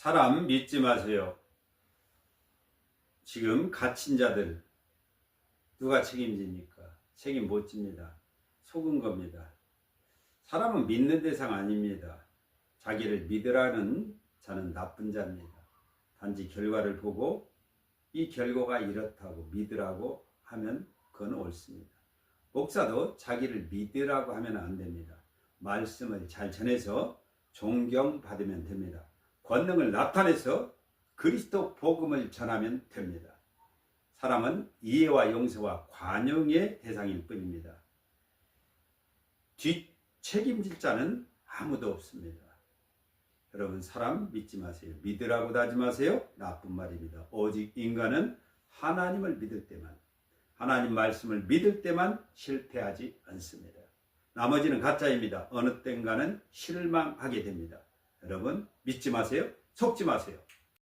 사람 믿지 마세요. 지금 갇힌 자들 누가 책임집니까? 책임 못 집니다. 속은 겁니다. 사람은 믿는 대상 아닙니다. 자기를 믿으라는 자는 나쁜 자입니다. 단지 결과를 보고 이 결과가 이렇다고 믿으라고 하면 그건 옳습니다. 목사도 자기를 믿으라고 하면 안 됩니다. 말씀을 잘 전해서 존경받으면 됩니다. 권능을 나타내서 그리스도 복음을 전하면 됩니다. 사람은 이해와 용서와 관용의 대상일 뿐입니다. 뒷 책임질 자는 아무도 없습니다. 여러분 사람 믿지 마세요. 믿으라고 하지 마세요. 나쁜 말입니다. 오직 인간은 하나님을 믿을 때만 하나님 말씀을 믿을 때만 실패하지 않습니다. 나머지는 가짜입니다. 어느 땐가는 실망하게 됩니다. 여러분 믿지 마세요. 속지 마세요.